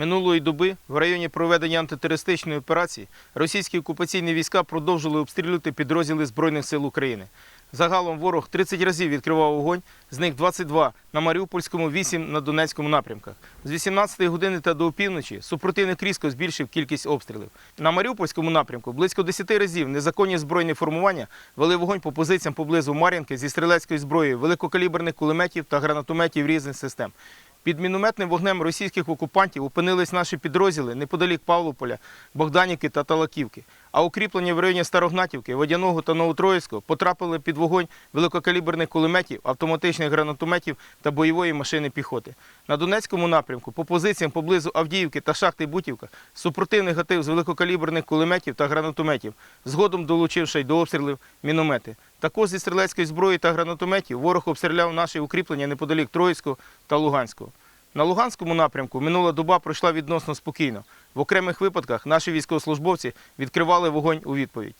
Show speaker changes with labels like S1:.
S1: Минулої доби в районі проведення антитерористичної операції російські окупаційні війська продовжили обстрілювати підрозділи Збройних сил України. Загалом ворог 30 разів відкривав вогонь, з них 22 на Маріупольському, 8 на Донецькому напрямках. З 18 години та до опівночі супротивник різко збільшив кількість обстрілів. На Маріупольському напрямку близько 10 разів незаконні збройні формування вели вогонь по позиціям поблизу Мар'їнки зі стрілецької зброї, великокаліберних кулеметів та гранатометів різних систем. Під мінометним вогнем російських окупантів опинились наші підрозділи неподалік Павлополя, Богданівки та Талаківки. А укріплення в районі Старогнатівки, Водяного та Новотроїцького потрапили під вогонь великокаліберних кулеметів, автоматичних гранатометів та бойової машини піхоти. На Донецькому напрямку по позиціям поблизу Авдіївки та шахти Бутівка супротивник гатив з великокаліберних кулеметів та гранатометів, згодом долучивши й до обстрілів міномети. Також зі стрілецької зброї та гранатометів ворог обстріляв наші укріплення неподалік Троїцького та Луганського. На Луганському напрямку минула доба пройшла відносно спокійно. В окремих випадках наші військовослужбовці відкривали вогонь у відповідь.